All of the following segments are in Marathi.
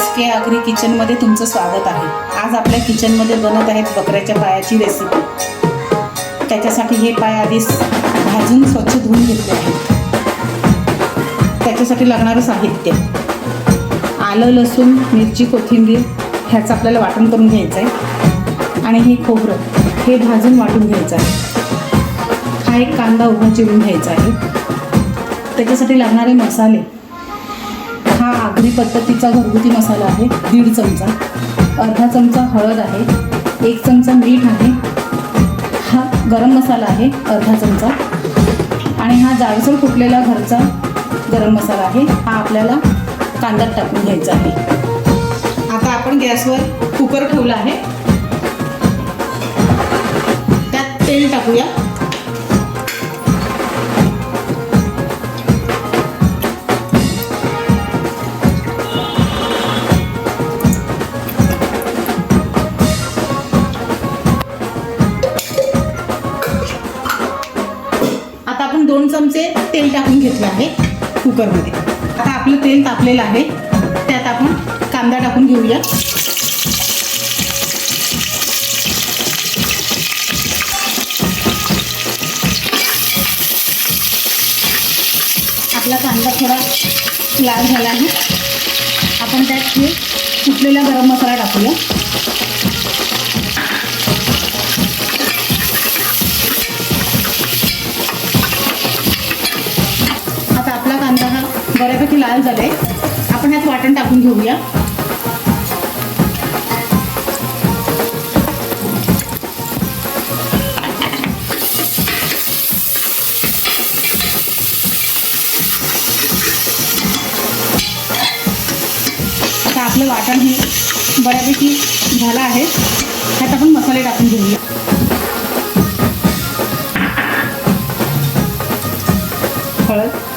एस के आगरी किचनमध्ये तुमचं स्वागत आहे. आज आपल्या किचनमध्ये बनत आहेत बकऱ्याच्या पायाची रेसिपी त्याच्यासाठी हे पाय आधी भाजून स्वच्छ धुवून घेतले आहेत. त्याच्यासाठी लागणारं साहित्य. आलं लसूण मिरची कोथिंबीर ह्याचं आपल्याला वाटण करून घ्यायचं आहे आणि हे खोबरं हे भाजून वाटून घ्यायचं आहे हा एक कांदा उभा चिरून घ्यायचा आहे. त्याच्यासाठी लागणारे मसाले भाकरी पद्धतीचा घरगुती मसाला आहे दीड चमचा. अर्धा चमचा हळद आहे एक चमचा मीठ आहे. हा गरम मसाला आहे अर्धा चमचा. आणि हा जाडसर फुटलेला घरचा गरम मसाला आहे हा आपल्याला कांद्यात टाकून घ्यायचा आहे. आता आपण गॅसवर कुकर ठेवला आहे. त्यात तेल टाकूया. दोन चमचे तेल टाकून घेतलं आहे कुकरमध्ये. आता आपलं तेल तापलेलं आहे. त्यात आपण कांदा टाकून घेऊया. आपला कांदा थोडा लाल झाला आहे. आपण त्यात हे कुठलेला गरम मसाला टाकूया. छान झालं आहे आपण ह्यात वाटण टाकून घेऊया. आता आपलं वाटण हे बऱ्यापैकी झालं आहे. त्यात आपण मसाले टाकून घेऊया. हळद.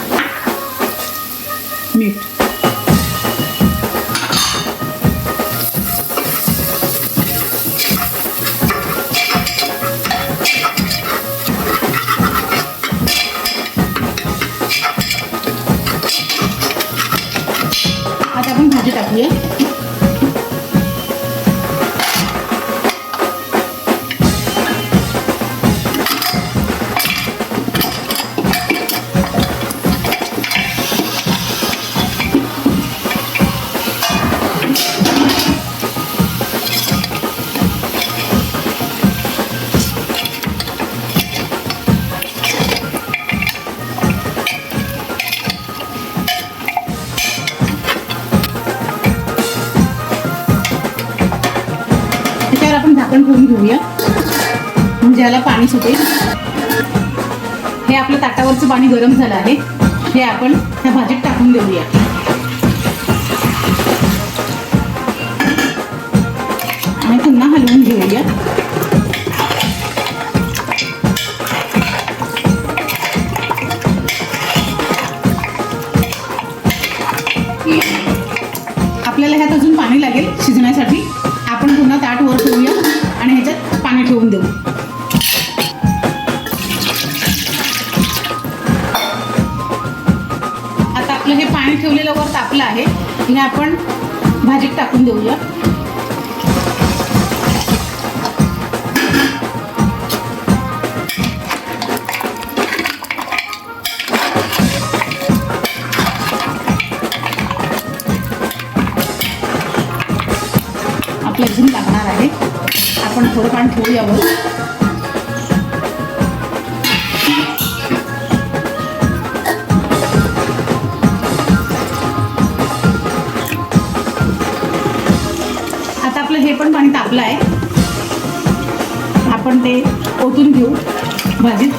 आपण झाकण घेऊया. म्हणजे याला पाणी सुटेल हे आपलं ताटावरचं पाणी गरम झालं आहे. हे आपण त्या भाजीत टाकून देऊया. आणि पुन्हा हलवून घेऊया. हे आपण भाजीत टाकून देऊया. आपल्या अजून लागणार आहे. आपण थोडं पाणी ठेवूया बघ तापलं आहे. आपण ते ओतून घेऊ भाजीत.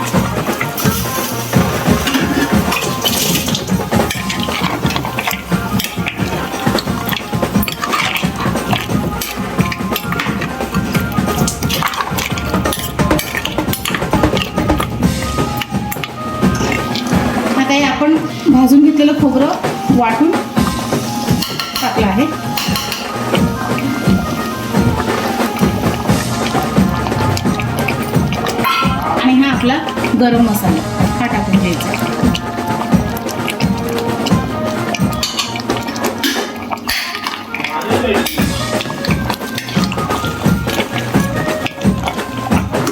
आता हे आपण भाजून घेतलेलं खोबरं वाटून टाकलं आहे. आपला गरम मसाला. हा टाकून घ्यायचा.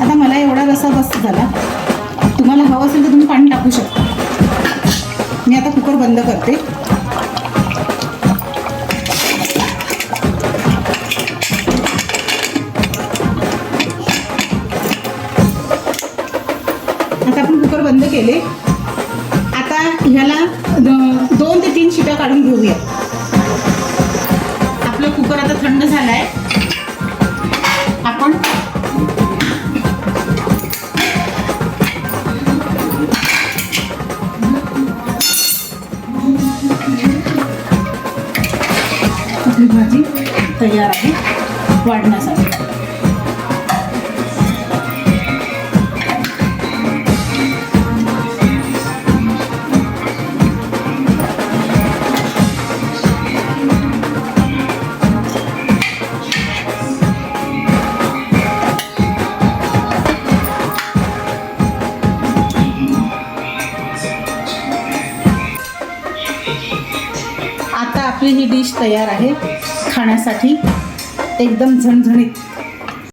आता मला एवढा रसा बस झाला. तुम्हाला हवं असेल तर तुम्ही पाणी टाकू शकता. मी आता कुकर बंद करते. बंद केले. आता ह्याला दोन ते तीन शिट्या काढून घेऊया. आपलं कुकर आता थंड झालाय. आपण आपली भाजी तयार आहे वाढण्यासाठी. आपली ही डिश तयार आहे खाण्यासाठी. एकदम झणझणीत.